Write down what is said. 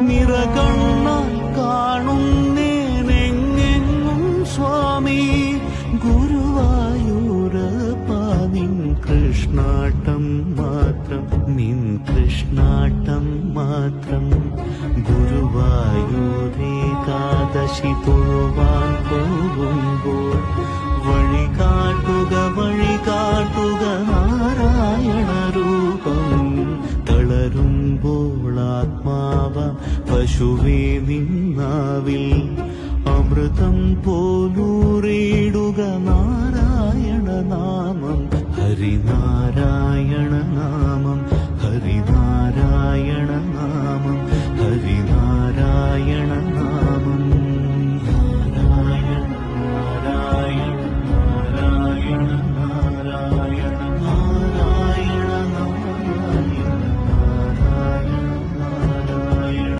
നിറകണ്ണാൽ കാണുന്നേനെങ്ങെങ്ങും സ്വാമി. ഗുരുവായൂരപ്പ നിൻ കൃഷ്ണാട്ടം മാത്രം നിൻ കൃഷ്ണാട്ടം മാത്രം. ഗുരുവായൂരേകാദശി തൊഴുവാൻ പോകുമ്പോൾ പശുവേ നിന്നാവിൽ അമൃതം പോലൂറിയിടുക നാരായണ നാമം ഹരിനാരായണ നാമം